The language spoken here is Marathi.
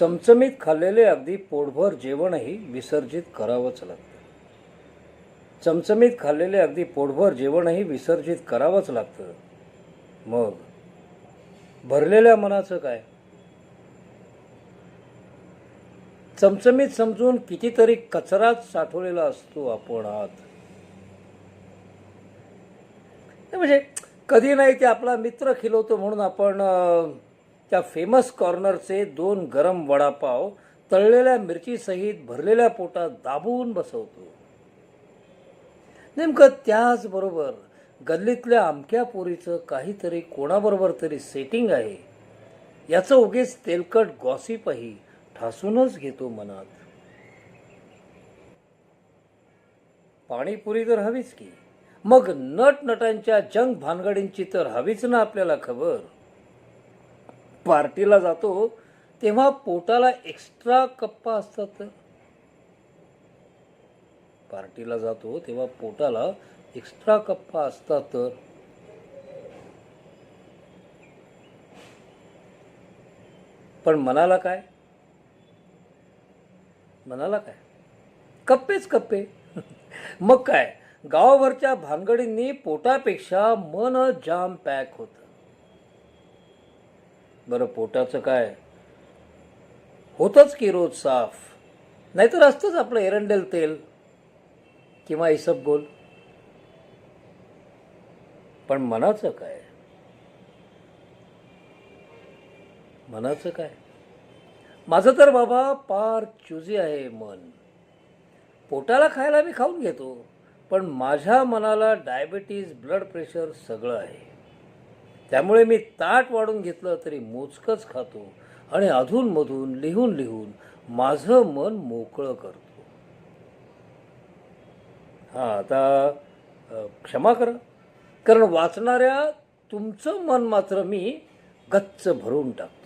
चमचमीत खाल्लेले अगदी पोटभर जेवणही विसर्जित करावंच लागतं. चमचमीत खाल्लेले अगदी पोटभर जेवणही विसर्जित करावंच लागतं. मग? भरलेल्या मनाचं काय? चमचमीत समजून कितीतरी कचराच साठवलेला असतो आपण आत. म्हणजे कधी नाही ते आपला मित्र खिलवतो म्हणून आपण त्या फेमस कॉर्नरचे दोन गरम वडापाव तळलेल्या मिरचीसहित भरलेल्या पोटात दाबून बसवतो. नेमकं त्याचबरोबर गल्लीतल्या अमक्या पोरीचं काहीतरी कोणाबरोबर तरी सेटिंग आहे. याचं उगीच तेलकट गॉसिपही ठासूनच घेतो मनात. पाणीपुरी तर हवीच की. मग नट नटांच्या जंग भानगडींची तर हवीच ना आपल्याला खबर. पार्टीला जातो तेव्हा पोटाला एक्स्ट्रा कप्पा असतात. पार्टीला जातो तेव्हा पोटाला एक्स्ट्रा कप्पा असतात. तर पण मनाला काय? मनाला काय? कप्पेच कप्पे. मग काय? गावावरच्या भानगडींनी पोटापेक्षा मन जाम पॅक होतं. बरं पोटाचं काय? होतंच की रोज साफ. नाहीतर असतंच आपलं एरंडेल तेल किंवा इसबगोल पण मनाचं काय? मनाचं काय? माझं तर बाबा पार चुजी आहे मन. पोटाला खायला मी खाऊन घेतो पण माझ्या मनाला डायबिटीज ब्लड प्रेशर सगळं आहे. त्यामुळे मी ताट वाढून घेतलं तरी मोजकंच खातो आणि अधूनमधून लिहून लिहून माझं मन मोकळं करतो. हां आता क्षमा करा. कारण वाचणाऱ्या तुमचं मन मात्र मी गच्च भरून टाकतो.